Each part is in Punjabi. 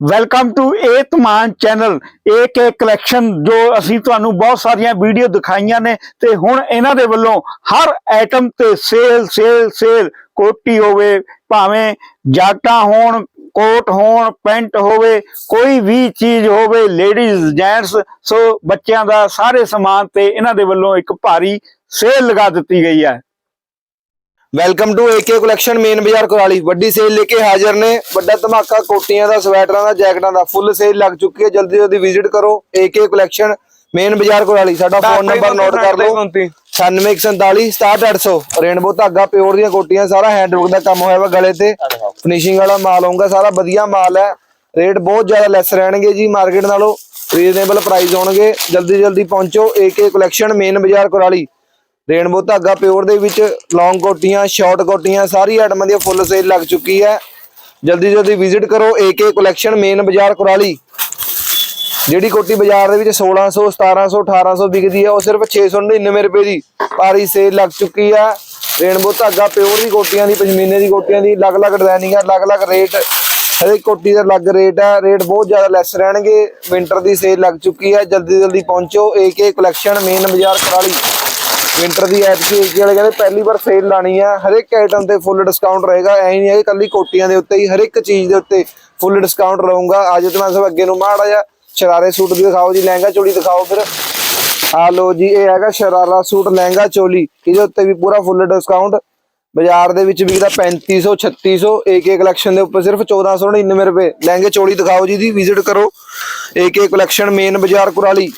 ਵੈਲਕਮ ਟੂ ਏ ਤਮਾਨ ਚੈਨਲ ਏ ਕੇ ਕਲੈਕਸ਼ਨ ਜੋ ਅਸੀਂ ਤੁਹਾਨੂੰ ਬਹੁਤ ਸਾਰੀਆਂ ਵੀਡੀਓ ਦਿਖਾਈਆਂ ਨੇ ਤੇ ਹੁਣ ਇਹਨਾਂ ਦੇ ਵੱਲੋਂ ਹਰ ਆਈਟਮ ਤੇ ਸੇਲ ਸੇਲ ਸੇਲ ਕੋਟੀ ਹੋਵੇ, ਭਾਵੇਂ ਜਾਟਾਂ ਹੋਣ, ਕੋਟ ਹੋਣ, ਪੈਂਟ ਹੋਵੇ, ਕੋਈ ਵੀ ਚੀਜ਼ ਹੋਵੇ ਲੇਡੀਜ਼ ਜੈਂਟਸ ਸੋ ਬੱਚਿਆਂ ਦਾ ਸਾਰੇ ਸਮਾਨ ਤੇ ਇਹਨਾਂ ਦੇ ਵੱਲੋਂ ਇੱਕ ਭਾਰੀ ਸੇਲ ਲਗਾ ਦਿੱਤੀ ਗਈ ਹੈ। Welcome to AK collection main ਬਾਜ਼ਾਰ ਕੁਰਾਲੀ ਵੱਡੀ ਸੇਲ ਲੈ ਕੇ ਹਾਜ਼ਰ ਨੇ। ਵੱਡਾ ਧਮਾਕਾ ਕੋਟੀਆਂ ਦਾ ਸਵੈਟਰਾਂ ਦਾ ਜੈਕਟਾਂ ਦਾ। ਫੁੱਲ ਸੇਲ ਲੱਗ ਚੁੱਕੀ ਹੈ। ਜਲਦੀ ਜਲਦੀ ਵਿਜ਼ਿਟ ਕਰੋ ਏਕੇ ਕਲੈਕਸ਼ਨ ਮੇਨ ਬਾਜ਼ਾਰ ਕੁਰਾਲੀ ਸਾਡਾ ਫੋਨ ਨੰਬਰ ਨੋਟ ਕਰ ਲਓ। 9147 67800 ਰੇਨਬੋ ਧਾਗਾ ਪਿਓਰ ਦੀਆਂ ਕੋਟੀਆਂ ਸਾਰਾ ਹੈਂਡਵਰਕ ਦਾ ਕੰਮ ਹੋਇਆ ਵਾ ਗਲੇ ਤੇ। ਫਿਨਿਸ਼ਿੰਗ ਵਾਲਾ ਮਾਲ ਹੋਊਗਾ ਸਾਰਾ ਵਧੀਆ ਮਾਲ ਹੈ। ਰੇਟ ਬਹੁਤ ਜ਼ਿਆਦਾ ਲੈਸ ਰਹਿਣਗੇ ਜੀ ਮਾਰਕੀਟ ਨਾਲੋਂ। ਰੀਜ਼ਨੇਬਲ ਪ੍ਰਾਈਸ ਹੋਣਗੇ। ਜਲਦੀ ਜਲਦੀ ਪਹੁੰਚੋ ਏਕੇ ਕਲੈਕਸ਼ਨ ਮੇਨ ਬਾਜ਼ਾਰ ਕੁਰਾਲੀ ਰੇਨਬੋ ਧਾਗਾ ਪਿਓਰ ਦੇ ਵਿੱਚ ਲੌਂਗ ਕੋਟੀਆਂ ਸ਼ਾਰਟ ਕੋਟੀਆਂ, ਸਾਰੀ ਆਈਟਮਾਂ ਦੀ ਫੁੱਲ ਸੇਲ ਲੱਗ ਚੁੱਕੀ ਹੈ। ਜਲਦੀ ਜਲਦੀ ਵਿਜ਼ਿਟ ਕਰੋ ਏਕੇ ਕਲੈਕਸ਼ਨ ਮੇਨ ਬਾਜ਼ਾਰ ਕੁਰਾਲੀ। ਜਿਹੜੀ ਕੋਟੀ ਬਾਜ਼ਾਰ ਦੇ ਵਿੱਚ 1600 1700 1800 ਵਿਕਦੀ ਹੈ, ਉਹ ਸਿਰਫ 699 ਰੁਪਏ ਦੀ ਭਾਰੀ ਸੇਲ ਲੱਗ ਚੁੱਕੀ ਹੈ। ਰੇਨਬੋ ਧਾਗਾ ਪਿਓਰ ਦੀ ਕੋਟੀਆਂ ਦੀ ਪਸ਼ਮੀਨੇ ਦੀ ਕੋਟੀਆਂ ਦੀ, ਅਲੱਗ-ਅਲੱਗ ਡਿਜ਼ਾਈਨਿੰਗ ਹੈ, ਅਲੱਗ-ਅਲੱਗ ਰੇਟ ਹਰੇਕ ਕੋਟੀ ਦਾ ਅਲੱਗ ਰੇਟ ਹੈ ਰੇਟ ਬਹੁਤ ਜ਼ਿਆਦਾ ਲੈਸ ਰਹਿਣਗੇ। ਵਿੰਟਰ ਦੀ ਸੇਲ ਲੱਗ ਚੁੱਕੀ ਹੈ, ਜਲਦੀ ਜਲਦੀ ਪਹੁੰਚੋ ਏਕੇ ਕਲੈਕਸ਼ਨ ਮੇਨ ਬਾਜ਼ਾਰ ਕੁਰਾਲੀ। ਵਿੰਟਰ ਦੀ ਐਤਕੀ ਏਕੇ ਵਾਲੇ ਕਹਿੰਦੇ ਪਹਿਲੀ ਵਾਰ ਸੇਲ ਲਾਣੀ ਹੈ ਹਰ ਆਈਟਮ ਤੇ ਫੁੱਲ ਡਿਸਕਾਊਂਟ ਰਹੇਗਾ। ਐ ਨਹੀਂ ਹੈ ਕਿ ਕੱਲੀ ਕੋਟੀਆਂ ਦੇ ਉੱਤੇ ਹੀ ਹਰ ਇੱਕ ਚੀਜ਼ ਦੇ ਉੱਤੇ ਫੁੱਲ ਡਿਸਕਾਊਂਟ ਰਹੂਗਾ। ਅੱਜ ਤੇ ਮੈਂ ਸਭ ਅੱਗੇ ਨੂੰ ਮਾੜਾ ਜਿਹਾ ਸ਼ਰਾਰੇ ਸੂਟ ਵੀ ਦਿਖਾਓ ਜੀ, ਲਹਿੰਗਾ ਚੋਲੀ ਦਿਖਾਓ ਫਿਰ। ਆ ਲੋ ਜੀ, ਇਹ ਹੈਗਾ ਸ਼ਰਾਰਾ ਸੂਟ, ਲਹਿੰਗਾ ਚੋਲੀ, ਇਹਦੇ ਉੱਤੇ ਵੀ ਪੂਰਾ ਫੁੱਲ ਡਿਸਕਾਊਂਟ ਬਾਜ਼ਾਰ ਦੇ ਵਿੱਚ ਵਿਕਦਾ 3500 3600 ਏਕੇ ਕਲੈਕਸ਼ਨ ਦੇ ਉੱਪਰ ਸਿਰਫ 1499 ਰੁਪਏ। ਲਹਿੰਗੇ ਚੋਲੀ ਦਿਖਾਓ ਜੀ ਦੀ ਵਿਜ਼ਿਟ ਕਰੋ। ਏਕੇ ਕਲੈਕਸ਼ਨ ਮੇਨ ਬਾਜ਼ਾਰ ਕੁਰਾਲੀ।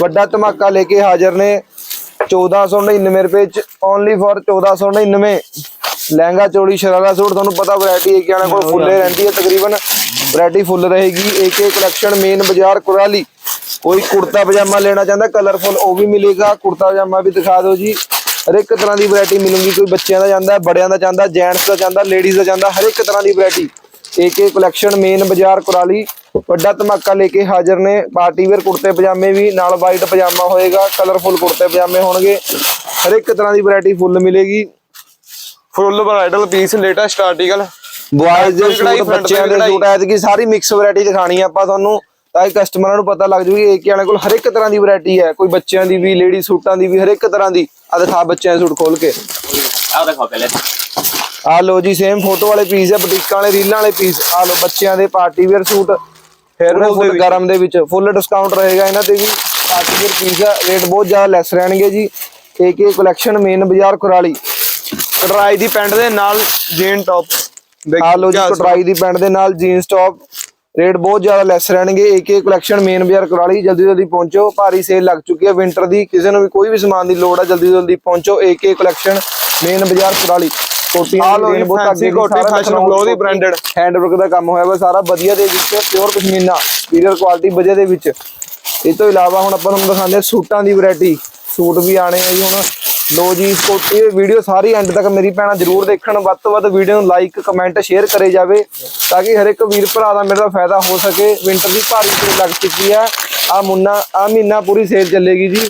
ਵੱਡਾ ਧਮਾਕਾ ਲੈ ਕੇ ਹਾਜ਼ਰ ਨੇ। 1499 ਰੁਪਏ ਚ only for 1499 lehenga choli sharara suit ਤੁਹਾਨੂੰ ਪਤਾ ਵੈਰਾਈਟੀ ਹੈ ਕਿ ਆਣਾ ਕੋਲ ਫੁੱਲੇ ਰਹਿੰਦੀ ਹੈ ਤਕਰੀਬਨ ਵੈਰਾਈਟੀ ਫੁੱਲ ਰਹੇਗੀ। ਏਕੇ ਕਲੈਕਸ਼ਨ ਮੇਨ ਬਾਜ਼ਾਰ ਕੁਰਾਲੀ। ਕੋਈ ਕੁੜਤਾ ਪਜਾਮਾ ਲੈਣਾ ਚਾਹੁੰਦਾ ਕਲਰਫੁਲ ਉਹ ਵੀ ਮਿਲੇਗਾ। ਕੁੜਤਾ ਪਜਾਮਾ ਵੀ ਦਿਖਾ ਦਿਓ ਜੀ। ਹਰ ਇੱਕ ਤਰ੍ਹਾਂ ਦੀ ਵੈਰਾਈਟੀ ਮਿਲੂਗੀ। ਕੋਈ ਬੱਚਿਆਂ ਦਾ ਜਾਂਦਾ ਬੜਿਆਂ ਦਾ ਜਾਂਦਾ ਜੈਂਟਸ ਦਾ ਜਾਂਦਾ ਲੇਡੀਜ਼ ਦਾ ਜਾਂਦਾ ਹਰ ਇੱਕ ਤਰ੍ਹਾਂ ਦੀ ਵੈਰਾਈਟੀ ਏਕੇ ਕਲੈਕਸ਼ਨ ਮੇਨ ਬਾਜ਼ਾਰ ਕੁਰਾਲੀ। ਵੱਡਾ ਧਮਾਕਾ ਲੈ ਕੇ ਹਾਜ਼ਰ ਨੇ। ਪਾਰਟੀ ਵੇਅਰ ਕੁੜਤੇ ਪਜਾਮੇ ਵੀ ਨਾਲ ਵਾਈਟ ਪਜਾਮਾ ਹੋਏਗਾ ਕਲਰਫੁਲ ਕੁੜਤੇ ਪਜਾਮੇ ਹੋਣਗੇ। ਹਰ ਇੱਕ ਤਰ੍ਹਾਂ ਦੀ ਵੈਰਾਈਟੀ ਫੁੱਲ ਮਿਲੇਗੀ। Full bridal piece latest article boys ਦੇ ਸੂਟ ਬੱਚਿਆਂ ਦੇ। ਸੂਟ ਐਤਕੀ ਸਾਰੀ ਮਿਕਸ ਵੈਰਾਈਟੀ ਦਿਖਾਣੀ ਆ ਆਪਾਂ ਤੁਹਾਨੂੰ ਤਾਂ ਕਿ ਕਸਟਮਰਾਂ ਨੂੰ ਪਤਾ ਲੱਗ ਜੂਗੀ ਏਕੇ ਵਾਲੇ ਕੋਲ ਹਰ ਇੱਕ ਤਰ੍ਹਾਂ ਦੀ ਵੈਰਾਈਟੀ ਹੈ। ਕੋਈ ਬੱਚਿਆਂ ਦੀ ਵੀ ਲੇਡੀ ਸੂਟਾਂ ਦੀ ਵੀ ਹਰ ਇੱਕ ਤਰ੍ਹਾਂ ਦੀ। ਆ ਦਿਖਾ ਬੱਚਿਆਂ ਦੇ ਸੂਟ ਖੋਲ ਕੇ। ਆਹ ਦੇਖੋ ਪਹਿਲੇ। ਆ ਲੋ ਜੀ ਸੇਮ ਫੋਟੋ ਵਾਲੇ ਪੀਸ ਹੈ ਬੁਟੀਕਾਂ ਵਾਲੇ ਰੀਲਾਂ ਵਾਲੇ ਪੀਸ ਆ ਲੋ ਬੱਚਿਆਂ ਦੇ ਪਾਰਟੀ ਵੇਅਰ ਸੂਟ। ਫੇਰ ਫੁੱਲ ਦੇ ਗਰਮ ਦੇ ਵਿੱਚ ਫੁੱਲ ਡਿਸਕਾਊਂਟ ਰਹੇਗਾ ਇਹਨਾਂ ਤੇ ਵੀ ਪਾਰਟੀ ਵੇਅਰ ਪੀਸ ਹੈ ਰੇਟ ਬਹੁਤ ਜ਼ਿਆਦਾ ਲੈਸ ਰਹਿਣਗੇ ਜੀ। ਏਕੇ ਕਲੈਕਸ਼ਨ ਮੇਨ ਬਾਜ਼ਾਰ ਕੁਰਾਲੀ। ਕਟਰਾਈ ਦੀ ਪੈਂਟ ਦੇ ਨਾਲ ਜੀਨ ਟੌਪ ਆ ਲੋ ਜੀ ਕਟਰਾਈ ਦੀ ਪੈਂਟ ਦੇ ਨਾਲ ਜੀਨਸ ਟੌਪ ਰੇਟ ਬਹੁਤ ਜ਼ਿਆਦਾ ਲੈਸ ਰਹਿਣਗੇ। ਏਕੇ ਕਲੈਕਸ਼ਨ ਮੇਨ ਬਾਜ਼ਾਰ ਕੁਰਾਲੀ ਜਲਦੀ ਜਲਦੀ ਪਹੁੰਚੋ। ਭਾਰੀ ਸੇਲ ਲੱਗ ਚੁੱਕੀ ਹੈ। ਵਿੰਟਰ ਦੀ ਕਿਸੇ ਨੂੰ ਵੀ ਕੋਈ ਵੀ ਸਮਾਨ ਦੀ ਲੋੜ ਹੈ ਜਲਦੀ ਜਲਦੀ ਪਹੁੰਚੋ। ਏਕੇ ਕਲੈਕਸ਼ਨ ਮੇਨ ਬਾਜ਼ਾਰ ਕੁਰਾਲੀ। ਕੋਟੀਆਂ ਆ ਲਓ ਜੀ, fancy ਕੋਟੀ, fashion flow ਦੀ branded। ਹੈਂਡਵਰਕ ਦਾ ਕੰਮ ਹੋਇਆ ਵਾ ਸਾਰਾ ਵਧੀਆ ਦੇ ਵਿੱਚ ਪਿਓਰ ਪਸ਼ਮੀਨਾ ਪੀਰੀਅਰ ਕੁਆਲਿਟੀ ਵਧੀਆ ਦੇ ਵਿੱਚ। ਇਹ ਤੋਂ ਇਲਾਵਾ ਹੁਣ ਆਪਾਂ ਤੁਹਾਨੂੰ ਦਿਖਾਉਂਦੇ ਹਾਂ ਸੂਟਾਂ ਦੀ ਵੈਰਾਈਟੀ ਸੂਟ ਵੀ ਆਣੇ ਆ ਜੀ ਹੁਣ। ਲੋ ਜੀ ਇਹ ਵੀਡੀਓ ਸਾਰੀ ਐਂਡ ਤੱਕ ਮੇਰੀ ਭੈਣਾਂ ਜਰੂਰ ਦੇਖਣ। ਵੱਧ ਤੋਂ ਵੱਧ ਵੀਡੀਓ ਨੂੰ ਲਾਈਕ ਕਮੈਂਟ ਸ਼ੇਅਰ ਕਰੇ ਜਾਵੇ ਤਾਂ ਕਿ ਹਰ ਇੱਕ ਵੀਰ ਭਰਾ ਦਾ ਮੇਰਾ ਫਾਇਦਾ ਹੋ ਸਕੇ। ਵਿੰਟਰ ਦੀ ਭਾਰੀ ਸੇਲ ਲੱਗ ਚੁੱਕੀ ਆ ਆ ਮੁੰਨਾ ਆ ਮਹੀਨਾ ਪੂਰੀ ਸੇਲ ਚੱਲੇਗੀ ਜੀ।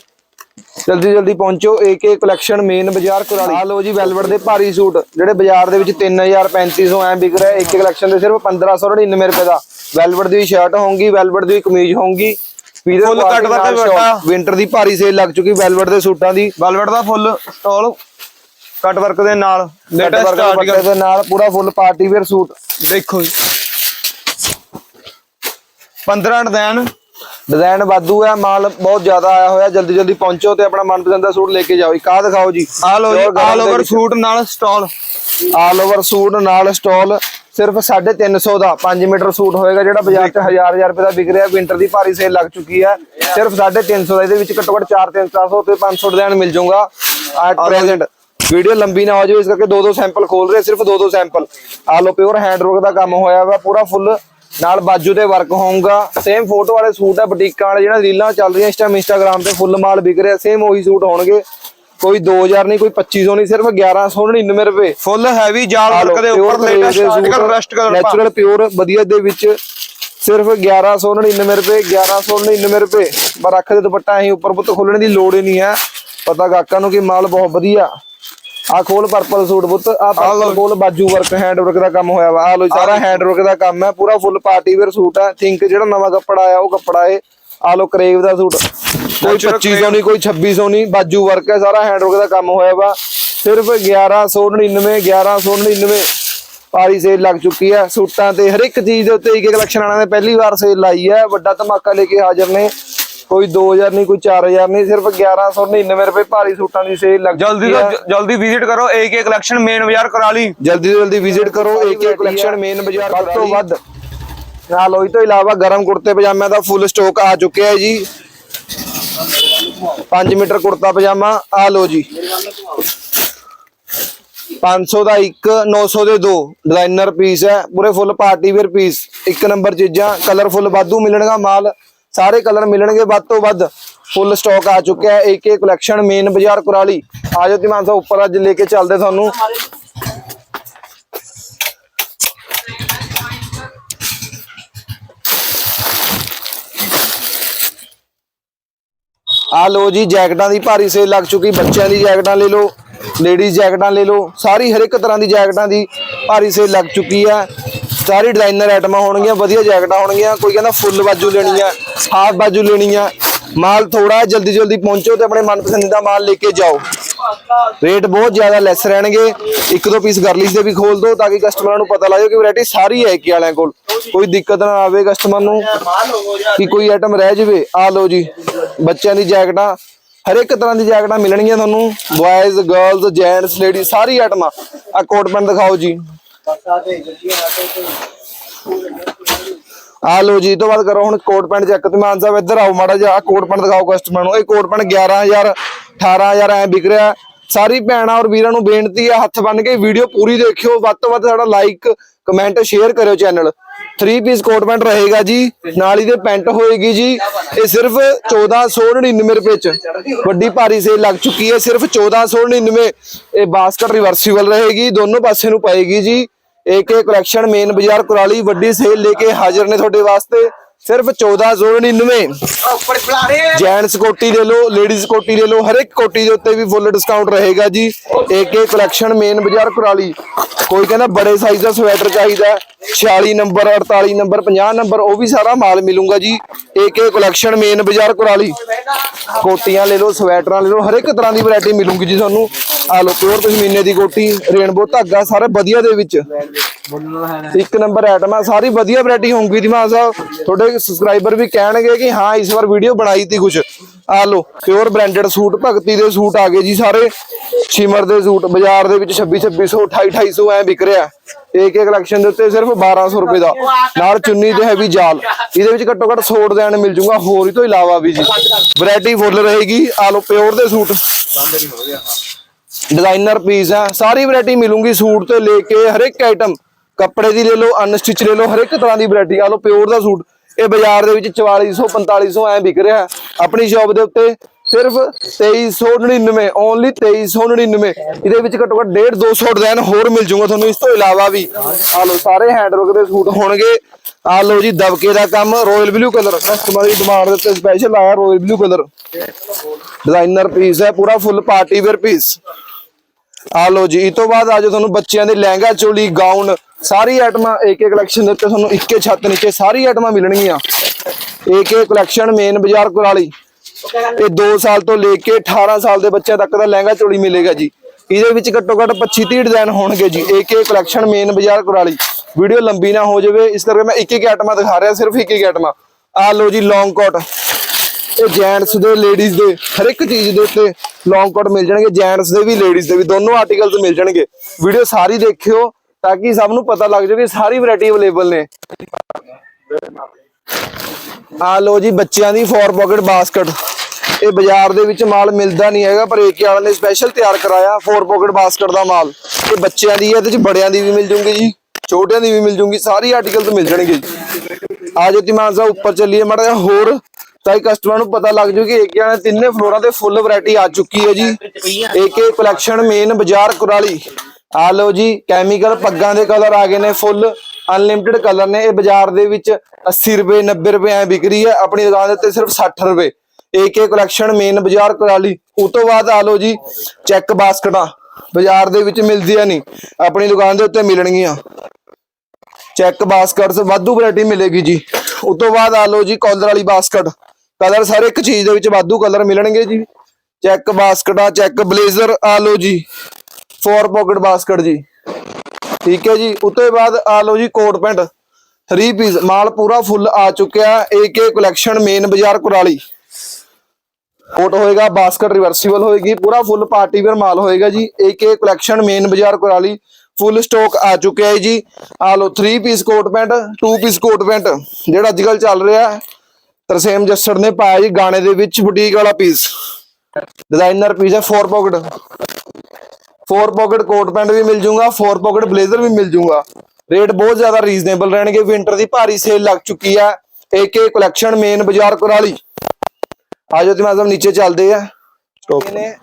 ਜਲਦੀ ਜਲਦੀ ਪਹੁੰਚੋ ਏਕੇ ਕਲੈਕਸ਼ਨ ਮੇਨ ਬਾਜ਼ਾਰ ਕੁਰਾਲੀ। ਆ ਲੋ ਜੀ ਵੈਲਵਟ ਦੇ ਭਾਰੀ ਸੂਟ ਜਿਹੜੇ ਬਾਜ਼ਾਰ ਦੇ ਵਿੱਚ 3000 3500 ਐ ਵਿਕ ਰਿਹਾ ਏਕੇ ਕਲੈਕਸ਼ਨ ਦੇ ਸਿਰਫ 1599 ਰੁਪਏ ਦਾ। ਵੈਲਵਟ ਦੀ ਸ਼ਰਟ ਹੋਊਗੀ ਵੈਲਵਟ ਦੀ ਕਮੀਜ਼ ਹੋਊਗੀ। cut work ਦਾ ਦੁਪੱਟਾ। ਵਿੰਟਰ ਦੀ ਭਾਰੀ ਸੇਲ ਲੱਗ ਚੁੱਕੀ ਵੈਲਵਟ ਦੇ ਸੂਟਾਂ ਦੀ। ਵੈਲਵਟ ਦਾ ਫੁੱਲ ਸਟਾਲ ਕੱਟ ਵਰਕ ਦੇ ਨਾਲ ਲੇਟੈਸਟ ਲੇਟੈਸਟ ਆਰਟੀਕਲ ਦੇ ਨਾਲ ਪੂਰਾ ਫੁੱਲ ਪਾਰਟੀ ਵੇਅਰ ਸੂਟ। ਦੇਖੋ ਜੀ। 15 ਡਿਜ਼ਾਈਨ ਡਿਜ਼ਾਈਨ ਵਾਧੂ ਹੈ ਮਾਲ ਬਹੁਤ ਜ਼ਿਆਦਾ ਆਇਆ ਹੋਇਆ ਜਲਦੀ ਜਲਦੀ ਪਹੁੰਚੋ ਤੇ ਆਪਣਾ ਮਨਪਸੰਦ ਦਾ ਸੂਟ ਲੈ ਕੇ ਜਾਓ। ਇੱਕ ਆਹ ਦਿਖਾਓ ਜੀ। ਆ ਲੋ ਜੀ Pure ਗਰਮ ਆਲ ਓਵਰ। ਸੂਟ ਨਾਲ ਸਟਾਲ ਆਲ ਓਵਰ ਸੂਟ ਨਾਲ ਸਟਾਲ ਸਿਰਫ 350 ਦਾ 5 ਮੀਟਰ ਸੂਟ ਹੋਏਗਾ ਜਿਹੜਾ ਬਾਜ਼ਾਰ 'ਚ 1000 1000 ਰੁਪਏ ਦਾ ਵਿਕ ਰਿਹਾ ਵਿੰਟਰ ਦੀ ਭਾਰੀ ਸੇਲ ਲੱਗ ਚੁੱਕੀ ਹੈ। ਸਿਰਫ 350 ਦਾ ਇਹਦੇ ਵਿੱਚ ਘੱਟੋ ਘੱਟ 4 300 ਤੇ 500 ਡਿਜ਼ਾਈਨ ਮਿਲ ਜਾਊਗਾ ਐਟ ਪ੍ਰੈਜ਼ੈਂਟ ਵੀਡੀਓ ਲੰਬੀ ਨਾ ਹੋ ਜਾਵੇ ਇਸ ਕਰਕੇ ਦੋ ਦੋ ਸੈਂਪਲ ਖੋਲ ਰਹੇ ਸਿਰਫ ਦੋ ਦੋ ਸੈਂਪਲ ਆ ਲੋ ਪਿਓਰ ਹੈਂਡਵਰਕ ਦਾ ਕੰਮ ਹੋਇਆ ਵਾ ਪੂਰਾ ਫੁੱਲ ਨਾਲ ਬਾਜੂ ਤੇ ਵਰਕ ਹੋਊਗਾ। ਸੇਮ ਫੋਟੋ ਵਾਲੇ ਸੂਟ ਆ ਬੁਟੀਕਾਂ ਵਾਲੇ ਜਿਹੜਾ ਰੀਲਾਂ ਚੱਲ ਰਹੀਆਂ ਇਸ ਟਾਈਮ ਇੰਸਟਾਗ੍ਰam ਤੇ ਫੁੱਲ ਮਾਲ ਵਿਕ ਰਿਹਾ ਸੇਮ ਉਹੀ ਸੂਟ ਹੋਣਗੇ। ਕੋਈ 2000 ਨਹੀਂ ਕੋਈ 2500 ਨਹੀਂ ਸਿਰਫ 1199 ਰੁਪਏ। ਫੁੱਲ ਹੈਵੀ ਜਾਲ ਵਰਕ ਦੇ ਉੱਪਰ latest article rest colour natural pure ਵਧੀਆ ਦੇ ਵਿੱਚ ਸਿਰਫ 1199 ਰੁਪਏ 1199 ਰੁਪਏ। ਰੱਖ ਦੇ ਦੁਪੱਟਾ ਐਂ ਉੱਪਰ ਪੁੱਤ ਖੋਲਣ ਦੀ ਲੋੜ ਹੀ ਨਹੀਂ ਹੈ। ਪਤਾ ਗਾਕਾਂ ਨੂੰ ਕਿ ਮਾਲ ਬਹੁਤ ਵਧੀਆ। ਆ ਖੋਲ ਪਰਪਲ ਸੂਟ ਪੁੱਤ ਆ ਪਰਪਲ ਖੋਲ ਬਾਜੂ ਵਰਕ ਹੈਂਡ ਵਰਕ ਦਾ ਕੰਮ ਹੋਇਆ ਵਾ। ਆ ਲੋ ਸਾਰਾ ਹੈਂਡ ਵਰਕ ਦਾ ਕੰਮ ਹੈ ਪੂਰਾ ਫੁੱਲ ਪਾਰਟੀ ਵੇਅਰ ਸੂਟ ਹੈ। ਥਿੰਕ ਜਿਹੜਾ ਨਵਾਂ ਕੱਪੜਾ ਆਇਆ ਉਹ ਕੱਪੜਾ ਏ। ਆ ਲੋ ਕਰੇਵ ਦਾ ਸੂਟ। ਕੋਈ 2500 ਨਹੀਂ ਕੋਈ 2600 ਨਹੀਂ ਬਾਜੂ ਵਰਕ ਹੈ ਸਾਰਾ ਹੈਂਡ ਵਰਕ ਦਾ ਕੰਮ ਹੋਇਆ ਵਾ। ਸਿਰਫ 1199 1199 ਪਾਰੀ ਸੇਲ ਲੱਗ ਚੁੱਕੀ ਹੈ। ਸੂਟਾਂ ਤੇ ਹਰ ਇੱਕ ਚੀਜ਼ ਦੇ ਉੱਤੇ ਇੱਕ ਇੱਕ ਕਲੈਕਸ਼ਨ ਆਣਾ ਨੇ ਪਹਿਲੀ ਵਾਰ ਸੇਲ ਲਾਈ ਹੈ। ਵੱਡਾ ਧਮਾਕਾ ਲੈ ਕੇ ਹਾਜ਼ਰ ਨੇ। ਕੋਈ 2000 ਨਹੀਂ ਕੋਈ 4000 ਨਹੀਂ ਸਿਰਫ 1199 ਰੁਪਏ ਭਾਰੀ ਸੂਟਾਂ ਦੀ ਸੇਲ ਲੱਗ ਜਲਦੀ ਤੋਂ ਜਲਦੀ ਵਿਜ਼ਿਟ ਕਰੋ ਏਕੇ ਕਲੈਕਸ਼ਨ ਮੇਨ ਬਾਜ਼ਾਰ ਕਰਾਲੀ ਜਲਦੀ ਤੋਂ ਜਲਦੀ ਵਿਜ਼ਿਟ ਕਰੋ ਇੱਕ ਕਲੈਕਸ਼ਨ ਮੇਨ ਬਾਜ਼ਾਰ ਵੱਧ ਤੋਂ ਵੱਧ। ਨਾਲ ਉਹੀ ਤੋਂ ਇਲਾਵਾ ਗਰਮ ਕੁੜਤੇ ਪਜਾਮਿਆਂ ਦਾ ਫੁੱਲ ਸਟਾਕ ਆ ਚੁੱਕਿਆ ਹੈ ਜੀ। 5 ਮੀਟਰ ਕੁੜਤਾ ਪਜਾਮਾ ਆ ਲੋ ਜੀ। 500 ਦਾ ਇੱਕ 900 ਦੇ ਦੋ। ਡਿਜ਼ਾਈਨਰ ਪੀਸ ਹੈ ਪੂਰੇ ਫੁੱਲ ਪਾਰਟੀ ਵੇਅਰ ਪੀਸ ਇੱਕ ਨੰਬਰ ਚੀਜ਼ਾਂ ਕਲਰਫੁੱਲ ਵਾਧੂ ਮਿਲਣਗਾ ਮਾਲ। ਸਾਰੇ ਕਲਰ ਮਿਲਣਗੇ, ਵੱਧ ਤੋਂ ਵੱਧ ਫੁੱਲ ਸਟਾਕ ਆ ਚੁੱਕਿਆ ਹੈ। ਏਕੇ ਕਲੈਕਸ਼ਨ ਮੇਨ ਬਾਜ਼ਾਰ ਕੁਰਾਲੀ। ਆਜੋ ਧੀਮਾਨ ਸਾਹਿਬ, ਉੱਪਰ ਅੱਜ ਲੈ ਕੇ ਚੱਲਦੇ ਤੁਹਾਨੂੰ। ਆ ਲੋ ਜੀ, ਜੈਕਟਾਂ ਦੀ ਭਾਰੀ ਸੇਲ ਲੱਗ ਚੁੱਕੀ। ਬੱਚਿਆਂ ਦੀ ਜੈਕਟਾਂ ਲੈ ਲਓ ਲੇਡੀਜ਼ ਜੈਕਟਾਂ ਲੈ ਲਓ। ਸਾਰੀ ਹਰ ਇੱਕ ਤਰ੍ਹਾਂ ਦੀ ਜੈਕਟਾਂ ਦੀ ਭਾਰੀ ਸੇਲ ਲੱਗ ਚੁੱਕੀ ਆ ਸਾਰੀ ਡਿਜ਼ਾਈਨਰ ਆਈਟਮਾਂ ਹੋਣਗੀਆਂ, ਵਧੀਆ ਜੈਕਟਾਂ ਹੋਣਗੀਆਂ, ਕੋਈ ਕਹਿੰਦਾ ਫੁੱਲ ਬਾਜੂ ਲੈਣੀ ਆ ਹਾਫ ਬਾਜੂ ਲੈਣੀ ਆ। ਮਾਲ ਥੋੜਾ ਜਲਦੀ ਜਲਦੀ ਪਹੁੰਚੋ ਤੇ ਆਪਣੇ ਮਨਪਸੰਦੀਦਾ ਮਾਲ ਲੈ ਕੇ ਜਾਓ। ਰੇਟ ਬਹੁਤ ਜ਼ਿਆਦਾ ਲੈਸ ਰਹਿਣਗੇ। ਇੱਕ ਦੋ ਪੀਸ ਗਰਲਿਸ਼ ਦੇ ਵੀ ਖੋਲ ਦਿਓ ਤਾਂ ਕਿ ਕਸਟਮਰਾਂ ਨੂੰ ਪਤਾ ਲੱਗੇ ਕਿ ਵੈਰਾਈਟੀ ਸਾਰੀ ਹੈ ਕਿ ਵਾਲਿਆਂ ਕੋਲ। ਕੋਈ ਦਿੱਕਤ ਨਾ ਆਵੇ ਕਸਟਮਰ ਨੂੰ ਕਿ ਕੋਈ ਆਈਟਮ ਰਹਿ ਜਾਵੇ। ਆ ਲਓ ਜੀ, ਬੱਚਿਆਂ ਦੀ ਜੈਕਟਾਂ ਹਰ ਇੱਕ ਤਰ੍ਹਾਂ ਦੀ ਜੈਕਟਾਂ ਮਿਲਣਗੀਆਂ ਤੁਹਾਨੂੰ। ਬॉयਜ਼ ਗਰਲਸ ਜੈਂਟਸ ਲੇਡੀ ਸਾਰੀ ਆਈਟਮਾਂ ਆ। ਕੋਟ ਪੈਂਟ ਦਿਖਾਓ ਜੀ। ਆ ਲਓ ਜੀ ਤੋਂ ਬਾਅਦ ਕਰੋ ਹੁਣ ਕੋਟ ਪੈਂਟ ਚੈੱਕ ਤੇ ਮਾਨ ਸਾਹਿਬ ਇੱਧਰ ਆਓ, ਮਾੜਾ ਜਿਹਾ ਕੋਟ ਪੈਂਟ ਦਿਖਾਓ ਕਸਟਮਰ ਨੂੰ। ਇਹ ਕੋਟ ਪੈਂਟ 11000 18000 ਐ ਵਿਕ ਰਿਹਾ। ਸਾਰੀ ਭੈਣਾਂ ਔਰ ਵੀਰਾਂ ਨੂੰ ਬੇਨਤੀ ਹੈ ਹੱਥ ਬੰਨ ਕੇ ਵੀਡੀਓ ਪੂਰੀ ਦੇਖਿਓ। ਵੱਧ ਤੋਂ ਵੱਧ ਸਾਡਾ ਲਾਈਕ ਕਮੈਂਟ ਸ਼ੇਅਰ ਕਰਿਓ ਚੈਨਲ 3 ਪੀਸ ਕੋਟ ਪੈਂਟ ਰਹੇਗਾ ਜੀ। ਨਾਲ ਹੀ ਦੇ ਪੈਂਟ ਹੋਏਗੀ ਜੀ। ਇਹ ਸਿਰਫ 1499 ਰੁਪਏ ਚ। ਵੱਡੀ ਭਾਰੀ ਸੇਲ ਲੱਗ ਚੁੱਕੀ ਹੈ। ਸਿਰਫ 1499 ਇਹ ਬਾਸਕਟ ਰਿਵਰਸੀਬਲ ਰਹੇਗੀ। ਦੋਨੋਂ ਪਾਸੇ ਨੂੰ ਪਏਗੀ ਜੀ। ਏਕੇ ਕਲੈਕਸ਼ਨ ਮੇਨ ਬਾਜ਼ਾਰ ਕੁਰਾਲੀ ਵੱਡੀ ਸੇਲ ਲੈ ਕੇ ਹਾਜ਼ਰ ਨੇ ਤੁਹਾਡੇ ਵਾਸਤੇ। ਸਿਰਫ 1499 ਜੈਂਟਸ ਕੋਟੀ ਲੈ ਲਓ ਲੇਡੀਜ਼ ਕੋਟੀ ਲੈ ਲਓ। ਹਰ ਇੱਕ ਕੋਟੀ ਦੇ ਉੱਤੇ ਵੀ ਫੁੱਲ ਡਿਸਕਾਊਂਟ ਰਹੇਗਾ ਜੀ। ਏਕੇ ਕਲੈਕਸ਼ਨ ਮੇਨ ਬਾਜ਼ਾਰ ਕੁਰਾਲੀ। ਕੋਈ ਕਹਿੰਦਾ ਬੜੇ ਸਾਈਜ਼ ਦਾ ਸਵੈਟਰ ਚਾਹੀਦਾ 46 ਨੰਬਰ 48 ਨੰਬਰ 50 ਨੰਬਰ, ਉਹ ਵੀ ਸਾਰਾ ਮਾਲ ਮਿਲੂਗਾ ਜੀ। ਏਕੇ ਕਲੈਕਸ਼ਨ ਮੇਨ ਬਾਜ਼ਾਰ ਕੁਰਾਲੀ। ਕੋਟੀਆਂ ਲੈ ਲਓ, ਸਵੈਟਰਾਂ ਲੈ ਲਓ ਹਰ ਇੱਕ ਤਰ੍ਹਾਂ ਦੀ ਵੈਰਾਈਟੀ ਮਿਲੂਗੀ ਜੀ ਤੁਹਾਨੂੰ। ਆ ਲਓ, ਪਿਓਰ ਪਸ਼ਮੀਨੇ ਦੀ ਕੋਟੀ, ਰੇਨਬੋ, ਧਾਗਾ, ਸਾਰੇ ਵਧੀਆ ਦੇ ਵਿੱਚ। ਇੱਕ ਨੰਬਰ ਆਈਟਮ ਆ, ਸਾਰੀ ਵਧੀਆ ਵੈਰਾਈਟੀ ਹੋਊਗੀ ਦਿਮਾਗ ਸਾਹਿਬ ਤੁਹਾਡੇ ਸਬਸਕ੍ਰਾਈਬਰ ਵੀ ਕਹਿਣਗੇ ਕਿ ਹਾਂ, ਇਸ ਵਾਰ ਵੀਡੀਓ ਬਣਾਈ ਤੀ ਕੁਝ ਆ ਲੋ ਪਿਓਰ ਬ੍ਰਾਂਡਡ ਸੂਟ, ਭਗਤੀ ਦੇ ਸੂਟ ਆ ਗਏ ਜੀ ਸਾਰੇ। ਸ਼ਿਮਰ ਦੇ ਸੂਟ, ਬਾਜ਼ਾਰ ਦੇ ਵਿੱਚ 26 2600 28 2800 ਐ ਵਿਕ ਰਿਹਾ। ਇੱਕ ਇੱਕ ਕਲੈਕਸ਼ਨ ਦੇ ਉੱਤੇ ਸਿਰਫ 1200 ਰੁਪਏ ਦਾ। ਨਾਲ ਚੁੰਨੀ ਤੇ ਹੈਵੀ ਜਾਲ। ਇਹਦੇ ਵਿੱਚ ਘੱਟੋ ਘੱਟ 100 ਡਿਜ਼ਾਈਨ ਮਿਲ ਜੂਗਾ, ਹੋਰ ਹੀ ਤੋਂ ਇਲਾਵਾ ਵੀ ਜੀ। ਵੈਰਾਈਟੀ ਫੁੱਲ ਰਹੇਗੀ। ਆ ਲੋ ਪਿਓਰ ਦੇ ਸੂਟ। ਡਿਜ਼ਾਈਨਰ ਪੀਸ ਆ। ਸਾਰੀ ਵੈਰਾਈਟੀ ਮਿਲੂਗੀ ਸੂਟ ਤੋਂ ਲੈ ਕੇ ਹਰ ਇੱਕ ਆਈਟਮ ਕੱਪੜੇ ਦੀ ਲੈ ਲਓ ਅਨਸਟਿਚ ਲੈ ਲਓ ਹਰ ਇੱਕ ਤਰ੍ਹਾਂ ਦੀ ਵੈਰਾਈਟੀ ਆ ਲਓ ਪਿਓਰ ਦਾ ਸੂਟ। ਇਹ ਬਾਜ਼ਾਰ ਦੇ ਵਿੱਚ 4400 4500 ਐ ਵਿਕ ਰਿਹਾ ਆਪਣੀ ਸ਼ਾਪ ਦੇ ਉੱਤੇ ਸਿਰਫ 2399 ਓਨਲੀ 2399 ਇਹਦੇ ਵਿੱਚ ਘੱਟੋ ਘੱਟ 1.5 200 ਡਿਜ਼ਾਈਨ ਹੋਰ ਮਿਲ ਜੂਗਾ ਤੁਹਾਨੂੰ। ਇਸ ਤੋਂ ਇਲਾਵਾ ਵੀ ਆ ਲਓ, ਸਾਰੇ ਹੈਂਡਵਰਕ ਦੇ ਸੂਟ ਹੋਣਗੇ। ਆ ਲਓ ਜੀ, ਦਬਕੇ ਦਾ ਕੰਮ ਰਾਇਲ ਬਲੂ ਕਲਰ ਕਸਟਮਰ ਦੀ ਡਿਮਾਂਡ ਦੇ ਉੱਤੇ ਸਪੈਸ਼ਲ ਆਇਆ royal blue colour designer piece ਹੈ, ਪੂਰਾ ਫੁੱਲ ਪਾਰਟੀ ਵੇਅਰ ਪੀਸ ਆ ਲੋ ਜੀ, ਇਹ ਤੋਂ ਬਾਅਦ ਆਜੋ ਤੁਹਾਨੂੰ ਬੱਚਿਆਂ ਦੇ ਲਹਿੰਗਾ, ਚੋਲੀ ਗਾਊਨ ਸਾਰੀ ਆਈਟਮਾਂ ਏਕੇ ਕਲੈਕਸ਼ਨ ਦੇ ਉੱਤੇ ਤੁਹਾਨੂੰ ਇੱਕੇ ਛੱਤ ਨੀਚੇ ਸਾਰੀ ਆਈਟਮਾਂ ਮਿਲਣਗੀਆਂ। ਏਕੇ ਕਲੈਕਸ਼ਨ ਮੇਨ ਬਾਜ਼ਾਰ ਕੁਰਾਲੀ। ਇਹ 2 ਸਾਲ ਤੋਂ ਲੈ ਕੇ 18 ਸਾਲ ਦੇ ਬੱਚਿਆਂ ਤੱਕ ਦਾ ਲਹਿੰਗਾ ਚੋਲੀ ਮਿਲੇਗਾ ਜੀ। ਇਹਦੇ ਵਿੱਚ ਘੱਟੋ ਘੱਟ 25 30 ਡਿਜ਼ਾਈਨ ਹੋਣਗੇ ਜੀ। ਏਕੇ ਕਲੈਕਸ਼ਨ ਮੇਨ ਬਾਜ਼ਾਰ ਕੁਰਾਲੀ। ਵੀਡੀਓ ਲੰਬੀ ਨਾ ਹੋ ਜਾਵੇ, ਇਸ ਕਰਕੇ ਮੈਂ ਇੱਕ ਇੱਕ ਆਈਟਮਾਂ ਦਿਖਾ ਰਿਹਾ, ਸਿਰਫ ਇੱਕ ਇੱਕ ਆਈਟਮਾਂ। ਆ ਲੋ ਜੀ ਲੌਂਗ ਕੋਟ ਇਹ ਜੈਂਟਸ ਦੇ ਲੇਡੀਜ਼ ਦੇ, ਹਰ ਇੱਕ ਚੀਜ਼ ਦੇ ਉੱਤੇ ਲੌਂਗ ਕੋਟ ਮਿਲ ਜਾਣਗੇ। ਜੈਂਟਸ ਦੇ ਵੀ ਲੇਡੀਜ਼ ਦੇ ਵੀ, ਦੋਨੋਂ ਆਰਟੀਕਲਸ ਮਿਲ ਜਾਣਗੇ। ਵੀਡੀਓ ਸਾਰੀ ਦੇਖਿਓ ਤਾਂ ਕਿ ਸਭ ਨੂੰ ਪਤਾ ਲੱਗ ਜਾਵੇ ਸਾਰੀ ਵੈਰਾਈਟੀ ਅਵੇਲੇਬਲ ਨੇ। ਆ ਲੋ ਜੀ ਬੱਚਿਆਂ ਦੀ ਫੋਰ ਪਾਕਟ ਬਾਸਕਟ ਇਹ ਬਾਜ਼ਾਰ ਦੇ ਵਿੱਚ ਮਾਲ ਮਿਲਦਾ ਨਹੀਂ ਹੈਗਾ, ਪਰ ਏਕੇ ਵਾਲਿਆਂ ਨੇ ਸਪੈਸ਼ਲ ਤਿਆਰ ਕਰਾਇਆ ਫੋਰ ਪਾਕਟ ਬਾਸਕਟ ਦਾ ਮਾਲ। ਇਹ ਬੱਚਿਆਂ ਦੀ ਹੈ, ਇਹਦੇ ਚ ਬੜਿਆਂ ਦੀ ਵੀ ਮਿਲ ਜੂਗੀ ਜੀ, ਛੋਟਿਆਂ ਦੀ ਵੀ ਮਿਲ ਜੂਗੀ, ਸਾਰੀ ਆਰਟੀਕਲ ਤੋਂ ਮਿਲ ਜਾਣਗੇ ਜੀ। ਆ ਜੋ ਤਿਮਾਨ ਸਾਹਿਬ, ਉੱਪਰ ਚੱਲੀਏ ਮਾੜਾ ਜਿਹਾ ਹੋਰ, ਤਾਂ ਕਿ ਕਸਟਮਰ ਨੂੰ ਪਤਾ ਲੱਗ ਜੂ ਕਿ ਏਕੇ ਵਾਲੇ ਤਿੰਨੇ ਫਲੋਰਾਂ ਤੇ ਫੁੱਲ ਵੈਰਾਈਟੀ ਆ ਚੁੱਕੀ ਹੈ ਜੀ। ਏਕੇ ਕਲੈਕਸ਼ਨ ਮੇਨ ਬਾਜ਼ਾਰ ਕੁਰਾਲੀ। ਆ ਲਓ ਜੀ ਕੈਮੀਕਲ ਪੱਗਾਂ ਦੇ ਕਲਰ ਆ ਗਏ ਨੇ ਫੁੱਲ ਅਨਲਿਮਿਟਿਡ ਕਲਰ ਨੇ। ਇਹ ਬਾਜ਼ਾਰ ਦੇ ਵਿੱਚ 80 ਰੁਪਏ 90 ਰੁਪਏ ਐ ਵਿਕ ਹੈ। ਆਪਣੀ ਦੁਕਾਨ ਦੇ ਉੱਤੇ ਸਿਰਫ 60 ਰੁਪਏ। ਏਕੇ ਕਲੈਕਸ਼ਨ ਮੇਨ ਬਾਜ਼ਾਰ ਕੁਰਾਲੀ ਉਸ ਤੋਂ ਬਾਅਦ ਆ ਲਓ ਜੀ ਚੈੱਕ ਬਾਸਕਟਾਂ। ਬਾਜ਼ਾਰ ਦੇ ਵਿੱਚ ਮਿਲਦੀਆਂ ਨਹੀਂ। ਆਪਣੀ ਦੁਕਾਨ ਦੇ ਉੱਤੇ ਮਿਲਣਗੀਆਂ। ਚੈੱਕ ਬਾਸਕਟਸ, ਵਾਧੂ ਵੈਰਾਈਟੀ ਮਿਲੇਗੀ ਜੀ। ਉਸ ਤੋਂ ਬਾਅਦ ਆ ਲਓ ਜੀ ਕਾਲਰ ਵਾਲੀ ਬਾਸਕਟ। ਕਲਰ ਸਾਰੇ ਇੱਕ ਚੀਜ਼ ਦੇ ਵਿੱਚ ਵਾਧੂ ਕਲਰ ਮਿਲਣਗੇ ਜੀ। ਚੈੱਕ ਬਾਸਕਟਾਂ ਚੈੱਕ ਬਲੇਜ਼ਰ ਆ ਲਓ ਜੀ। ਫੋਰ ਪਾਕਟ ਬਾਸਕਟ ਜੀ। ਠੀਕ ਹੈ ਜੀ। ਉਸ ਤੋਂ ਬਾਅਦ ਆ ਲਓ ਜੀ ਕੋਟ ਪੈਂਟ। 3 ਪੀਸ ਮਾਲ ਪੂਰਾ ਫੁੱਲ ਆ ਚੁੱਕਿਆ। ਏਕੇ ਕਲੈਕਸ਼ਨ ਮੇਨ ਬਾਜ਼ਾਰ ਕੁਰਾਲੀ। ਕੋਟ ਹੋਏਗਾ, ਬਾਸਕਟ ਰਿਵਰਸੀਬਲ ਹੋਏਗੀ। ਪੂਰਾ ਫੁੱਲ ਪਾਰਟੀ ਵੇਅਰ ਮਾਲ ਹੋਏਗਾ ਜੀ। ਏਕੇ ਕਲੈਕਸ਼ਨ ਮੇਨ ਬਾਜ਼ਾਰ ਕੁਰਾਲੀ। ਫੁੱਲ ਸਟਾਕ ਆ ਚੁੱਕਿਆ ਹੈ ਜੀ। ਆ ਲਓ 3 piece coat pant 2 piece coat pant. ਜਿਹੜਾ ਅੱਜ ਕੱਲ ਚੱਲ ਰਿਹਾ ਤਰਸੇਮ ਜੱਸੜ ਨੇ ਪਾਇਆ ਜੀ ਗਾਣੇ ਦੇ ਵਿੱਚ ਬੁਟੀਕ ਵਾਲਾ ਪੀਸ ਡਿਜ਼ਾਈਨਰ ਪੀਸ ਹੈ 4 ਪਾਕਟ 4 ਪਾਕਟ ਕੋਟ ਪੈਂਟ ਵੀ ਮਿਲ ਜੂਗਾ 4 ਪਾਕਟ ਬਲੇਜ਼ਰ ਵੀ ਮਿਲ ਜੂਗਾ। ਰੇਟ ਬਹੁਤ ਜ਼ਿਆਦਾ ਰੀਜ਼ਨੇਬਲ ਰਹਿਣਗੇ। ਵਿੰਟਰ ਦੀ ਭਾਰੀ ਸੇਲ ਲੱਗ ਚੁੱਕੀ ਹੈ ਏਕੇ ਕਲੈਕਸ਼ਨ ਮੇਨ ਬਾਜ਼ਾਰ ਕੁਰਾਲੀ। ਆਜੋ ਤੇ ਮਾਜ਼ਮ ਨੀਚੇ ਚੱਲਦੇ ਆ। ਸਟਾਕ ਨੇ।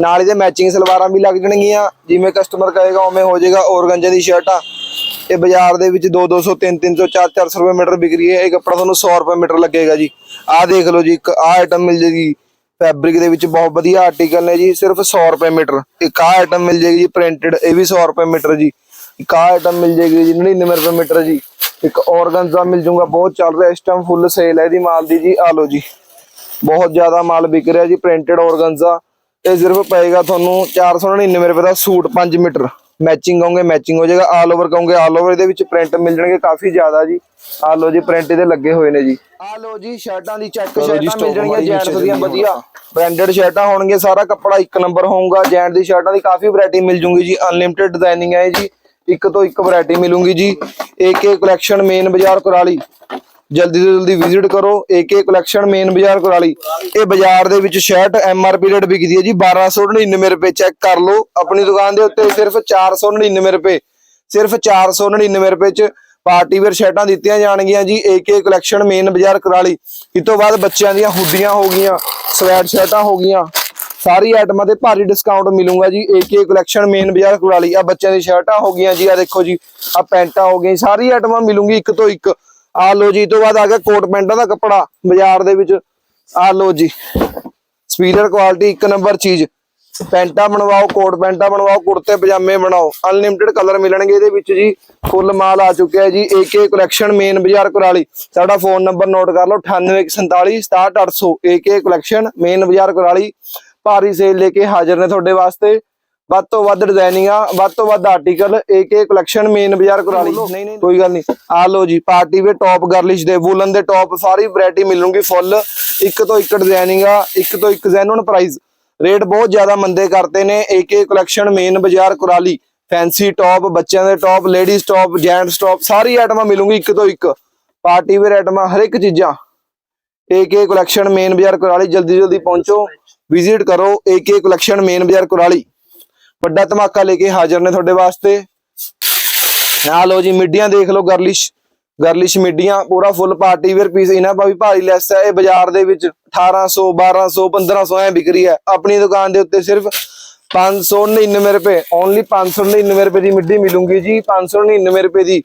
ਨਾਲ ਇਹਦੇ ਮੈਚਿੰਗ ਸਲਵਾਰਾਂ ਵੀ ਲੱਗ ਜਾਣਗੀਆਂ। ਜਿਵੇਂ ਕਸਟਮਰ ਕਹੇਗਾ ਉਵੇਂ ਹੋ ਜਾਏਗਾ। ਔਰਗੰਜੇ ਦੀ ਸ਼ਰਟਾਂ ਇਹ ਬਾਜ਼ਾਰ ਦੇ ਵਿੱਚ 2 200 3 300 4 400 ਰੁਪਏ ਮੀਟਰ ਵਿਕ ਰਹੀ ਹੈ। ਇਹ ਕੱਪੜਾ ਤੁਹਾਨੂੰ 100 ਰੁਪਏ ਮੀਟਰ ਲੱਗੇਗਾ ਜੀ। ਆਹ ਦੇਖ ਲਓ ਜੀ ਇੱਕ ਆਹ ਆਈਟਮ ਮਿਲ ਜੇਗੀ। ਫੈਬਰਿਕ ਦੇ ਵਿੱਚ ਬਹੁਤ ਵਧੀਆ ਆਰਟੀਕਲ ਨੇ ਜੀ, ਸਿਰਫ 100 ਰੁਪਏ ਮੀਟਰ। ਇੱਕ ਆਹ ਆਈਟਮ ਮਿਲ ਜੇਗੀ ਜੀ ਪ੍ਰਿੰਟਡ ਇਹ ਵੀ 100 ਰੁਪਏ ਮੀਟਰ ਜੀ। ਇੱਕ ਆਹ ਆਈਟਮ ਮਿਲ ਜੇਗੀ ਜੀ 99 ਰੁਪਏ ਮੀਟਰ ਜੀ। ਇੱਕ ਔਰਗੰਜ਼ਾ ਮਿਲ ਜੂਗਾ ਬਹੁਤ ਚੱਲ ਰਿਹਾ, ਇਸ ਟਾਈਮ ਫੁੱਲ ਸੇਲ ਹੈ ਇਹਦੀ ਮਾਲ ਦੀ ਜੀ, ਆ ਲਓ ਜੀ। ਬਹੁਤ ਜ਼ਿਆਦਾ ਮਾਲ ਵਿਕ ਰਿਹਾ ਜੀ ਪ੍ਰਿੰਟਡ ਔਰਗੰਜ਼ਾ ਇਹ ਸਿਰਫ ਪਏਗਾ ਤੁਹਾਨੂੰ 499 ਰੁਪਏ ਦਾ ਸੂਟ 5 ਮੀਟਰ। ਮੈਚਿੰਗ ਕਹੋਗੇ ਮੈਚਿੰਗ ਹੋ ਜਾਏਗਾ ਆਲ ਓਵਰ ਕਹੋਗੇ ਆਲ ਓਵਰ ਇਹਦੇ ਵਿੱਚ ਪ੍ਰਿੰਟ ਮਿਲ ਜਾਣਗੇ ਕਾਫੀ ਜ਼ਿਆਦਾ ਜੀ। ਆ ਲਓ ਜੀ ਪ੍ਰਿੰਟ ਇਹਦੇ ਲੱਗੇ ਹੋਏ ਨੇ ਜੀ। ਆ ਲਓ ਜੀ ਸ਼ਰਟਾਂ ਦੀ ਚੈੱਕ ਸ਼ਰਟਾਂ ਮਿਲ ਜਾਣਗੀਆਂ ਜੈਂਟਸ ਦੀਆਂ ਵਧੀਆ। ਬ੍ਰਾਂਡਡ ਸ਼ਰਟਾਂ ਹੋਣਗੀਆਂ ਸਾਰਾ ਕੱਪੜਾ ਇੱਕ ਨੰਬਰ ਹੋਊਗਾ। ਜੈਂਟ ਦੀ ਸ਼ਰਟਾਂ ਦੀ ਕਾਫੀ ਵੈਰਾਈਟੀ ਮਿਲ ਜੂਗੀ ਜੀ। ਅਨਲਿਮਿਟਿਡ ਡਿਜ਼ਾਈਨਿੰਗ ਹੈ ਜੀ। ਇੱਕ ਤੋਂ ਇੱਕ ਵੈਰਾਈਟੀ ਮਿਲੂਗੀ ਜੀ। ਏਕੇ ਕਲੈਕਸ਼ਨ ਮੇਨ ਬਾਜ਼ਾਰ ਕੁਰਾਲੀ। ਜਲਦੀ ਤੋਂ ਜਲਦੀ ਵਿਜ਼ਿਟ ਕਰੋ ਏਕੇ ਕਲੈਕਸ਼ਨ ਮੇਨ ਬਾਜ਼ਾਰ ਕੁਰਾਲੀ। ਇਹ ਬਾਜ਼ਾਰ ਦੇ ਵਿੱਚ ਸ਼ਰਟ ਐਮਆਰਪੀ ਰੇਟ ਵਿਕਦੀ ਹੈ ਜੀ 1299 ਰੁਪਏ ਚੈੱਕ ਕਰ ਲਓ। ਆਪਣੀ ਦੁਕਾਨ ਦੇ ਉੱਤੇ ਸਿਰਫ 499 ਰੁਪਏ, ਸਿਰਫ 499 ਰੁਪਏ ਚ ਪਾਰਟੀ ਵੇਅਰ ਸ਼ਰਟਾਂ ਦਿੱਤੀਆਂ ਜਾਣਗੀਆਂ ਜੀ ਏਕੇ ਕਲੈਕਸ਼ਨ ਮੇਨ ਬਾਜ਼ਾਰ ਕੁਰਾਲੀ। ਇਸ ਤੋਂ ਬਾਅਦ ਬੱਚਿਆਂ ਦੀਆਂ ਹੁੱਡੀਆਂ ਹੋ ਗਈਆਂ, ਸਵੈਟ ਸ਼ਰਟਾਂ ਹੋ ਗਈਆਂ। ਸਾਰੀ ਆਈਟਮਾਂ ਤੇ ਭਾਰੀ ਡਿਸਕਾਊਂਟ ਮਿਲੂਗਾ ਜੀ ਏਕੇ ਕਲੈਕਸ਼ਨ ਮੇਨ ਬਾਜ਼ਾਰ ਕੁਰਾਲੀ। ਆ ਬੱਚਿਆਂ ਦੀ ਸ਼ਰਟਾਂ ਹੋ ਗਈਆਂ ਜੀ ਆ ਦੇਖੋ ਜੀ ਆ ਪੈਂਟਾਂ ਹੋ ਗਈਆਂ ਸਾਰੀ ਆਈਟਮਾਂ ਮਿਲੂਗੀ ਇੱਕ ਤੋਂ ਇੱਕ। ਆ ਲੋ ਜੀ ਤੋਂ ਬਾਅਦ ਆ ਗਿਆ ਕੋਟ ਪੈਂਟਾਂ ਦਾ ਕੱਪੜਾ, ਬਾਜ਼ਾਰ ਦੇ ਵਿੱਚ। ਆ ਲੋ ਜੀ ਸਪੀਰੀਅਰ ਕੁਆਲਿਟੀ ਇੱਕ ਨੰਬਰ ਚੀਜ਼। ਪੈਂਟਾਂ ਬਣਵਾਓ, ਕੋਟ ਪੈਂਟਾਂ ਬਣਵਾਓ, ਕੁੜਤੇ, ਪਜਾਮੇ ਬਣਾਓ। ਅਨਲਿਮਿਟਿਡ ਕਲਰ ਮਿਲਣਗੇ ਇਹਦੇ ਵਿੱਚ ਜੀ। ਫੁੱਲ ਮਾਲ ਆ ਚੁੱਕਿਆ ਹੈ ਜੀ ਏਕੇ ਕਲੈਕਸ਼ਨ ਮੇਨ ਬਾਜ਼ਾਰ ਕੁਰਾਲੀ। ਸਾਡਾ ਫੋਨ ਨੰਬਰ ਨੋਟ ਕਰ ਲਓ 9847 67800 ਏਕੇ ਕਲੈਕਸ਼ਨ ਮੇਨ ਬਾਜ਼ਾਰ ਕੁਰਾਲੀ। ਭਾਰੀ ਸੇਲ ਲੈ ਕੇ ਹਾਜ਼ਰ ਨੇ ਤੁਹਾਡੇ ਵਾਸਤੇ। ਵੱਧ ਤੋਂ ਵੱਧ ਡਿਜ਼ਾਈਨਿੰਗਾਂ ਵੱਧ ਤੋਂ ਵੱਧ ਆਰਟੀਕਲ ਏਕੇ ਕਲੈਕਸ਼ਨ ਮੇਨ ਬਾਜ਼ਾਰ ਕੁਰਾਲੀ ਨਹੀਂ ਨਹੀਂ ਕੋਈ ਗੱਲ ਨਹੀਂ। ਆ ਲਓ ਜੀ ਪਾਰਟੀ ਵੇ ਟੌਪ ਗਰਲਿਸ਼ ਦੇ ਵੂਲਨ ਦੇ ਟੌਪ ਸਾਰੀ ਵੈਰਾਈਟੀ ਮਿਲੂਗੀ ਫੁੱਲ ਇੱਕ ਤੋਂ ਇੱਕ ਡਿਜ਼ਾਈਨਿੰਗ ਆ ਇੱਕ ਤੋਂ ਇੱਕ ਜੈਨੂਨ ਪ੍ਰਾਈਸ ਰੇਟ ਬਹੁਤ ਜ਼ਿਆਦਾ ਮੰਦੇ ਕਰਤੇ ਨੇ ਏਕੇ ਕਲੈਕਸ਼ਨ ਮੇਨ ਬਾਜ਼ਾਰ ਕੁਰਾਲੀ ਫੈਂਸੀ ਟੌਪ ਬੱਚਿਆਂ ਦੇ top ladies top gents top ਸਾਰੀ ਆਈਟਮਾਂ ਮਿਲੂਗੀ ਇੱਕ ਤੋਂ ਇੱਕ। ਪਾਰਟੀ ਵੇਅਰ ਆਈਟਮਾਂ ਹਰ ਇੱਕ ਚੀਜ਼ਾਂ। ਏਕੇ ਕਲੈਕਸ਼ਨ ਮੇਨ ਬਾਜ਼ਾਰ ਕੁਰਾਲੀ ਜਲਦੀ ਜਲਦੀ ਪਹੁੰਚੋ। ਵਿਜ਼ਿਟ ਕਰੋ ਏਕੇ ਕਲੈਕਸ਼ਨ ਮੇਨ ਬਾਜ਼ਾਰ ਕੁਰਾਲੀ ਵੱਡਾ ਧਮਾਕਾ ਲੈ ਕੇ ਹਾਜ਼ਰ ਨੇ ਤੁਹਾਡੇ ਵਾਸਤੇ। ਆ ਲਓ ਜੀ, ਮਿੱਡੀਆਂ ਦੇਖ ਲਓ, ਗਰਲਿਸ਼ ਗਰਲਿਸ਼ ਮਿੱਡੀਆਂ, ਪੂਰਾ ਫੁੱਲ ਪਾਰਟੀ ਵੇਅਰ ਪੀਸ ਇਹਨਾਂ ਪਾ ਭਾਰੀ ਲੈਸ ਹੈ। ਇਹ ਬਾਜ਼ਾਰ ਦੇ ਵਿੱਚ 1800 1200 1500 ਐ ਵਿਕ ਹੈ। ਆਪਣੀ ਦੁਕਾਨ ਦੇ ਉੱਤੇ ਸਿਰਫ 599 ਰੁਪਏ ਓਨਲੀ 599 ਰੁਪਏ ਦੀ ਮਿੱਡੀ ਮਿਲੂਗੀ ਜੀ। 599 ਰੁਪਏ ਦੀ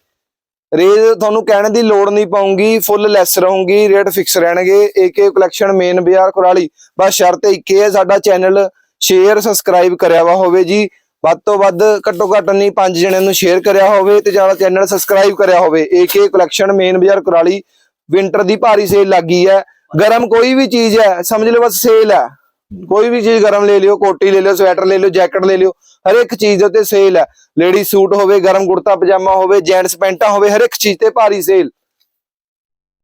ਰੇਜ ਤੁਹਾਨੂੰ ਕਹਿਣ ਦੀ ਲੋੜ ਨਹੀਂ ਪਾਉਂਗੀ ਫੁੱਲ ਲੈਸ ਰਹੂਗੀ ਰੇਟ ਫਿਕਸ ਰਹਿਣਗੇ। ਏਕੇ ਕਲੈਕਸ਼ਨ ਮੇਨ ਬਾਜ਼ਾਰ, ਕੁਰਾਲੀ, ਬਸ ਸ਼ਰਤ ਇੱਕ ਹੈ ਸਾਡਾ ਚੈਨਲ ਸ਼ੇਅਰ ਸਬਸਕ੍ਰਾਈਬ ਕਰਿਆ ਵਾ ਹੋਵੇ ਜੀ। ਵੱਧ ਤੋਂ ਵੱਧ ਘੱਟੋ ਘੱਟ ਨਹੀਂ ਪੰਜ ਜਣਿਆਂ ਨੂੰ ਸ਼ੇਅਰ ਕਰਿਆ ਹੋਵੇ ਤੇ ਜ਼ਿਆਦਾ ਚੈਨਲ ਸਬਸਕ੍ਰਾਈਬ ਕਰਿਆ ਹੋਵੇ। ਏਕੇ ਕਲੈਕਸ਼ਨ ਮੇਨ ਬਾਜ਼ਾਰ ਕੁਰਾਲੀ ਵਿੰਟਰ ਦੀ ਭਾਰੀ ਸੇਲ ਲੱਗੀ ਹੈ। ਗਰਮ ਕੋਈ ਵੀ ਚੀਜ਼ ਹੈ, ਸਮਝ ਲਓ ਬਸ ਸੇਲ ਹੈ। ਕੋਈ ਵੀ ਚੀਜ਼ ਗਰਮ ਲੈ ਲਿਓ, ਕੋਟੀ ਲੈ ਲਿਓ ਸਵੈਟਰ ਲੈ ਲਿਓ ਜੈਕਟ ਲੈ ਲਿਓ ਹਰ ਇੱਕ ਚੀਜ਼ ਦੇ ਉੱਤੇ ਸੇਲ ਹੈ। ਲੇਡੀ ਸੂਟ ਹੋਵੇ, ਗਰਮ ਕੁੜਤਾ, ਪਜਾਮਾ ਹੋਵੇ ਜੈਂਟਸ ਪੈਂਟਾਂ ਹੋਵੇ ਹਰ ਇੱਕ ਚੀਜ਼ ਤੇ ਭਾਰੀ ਸੇਲ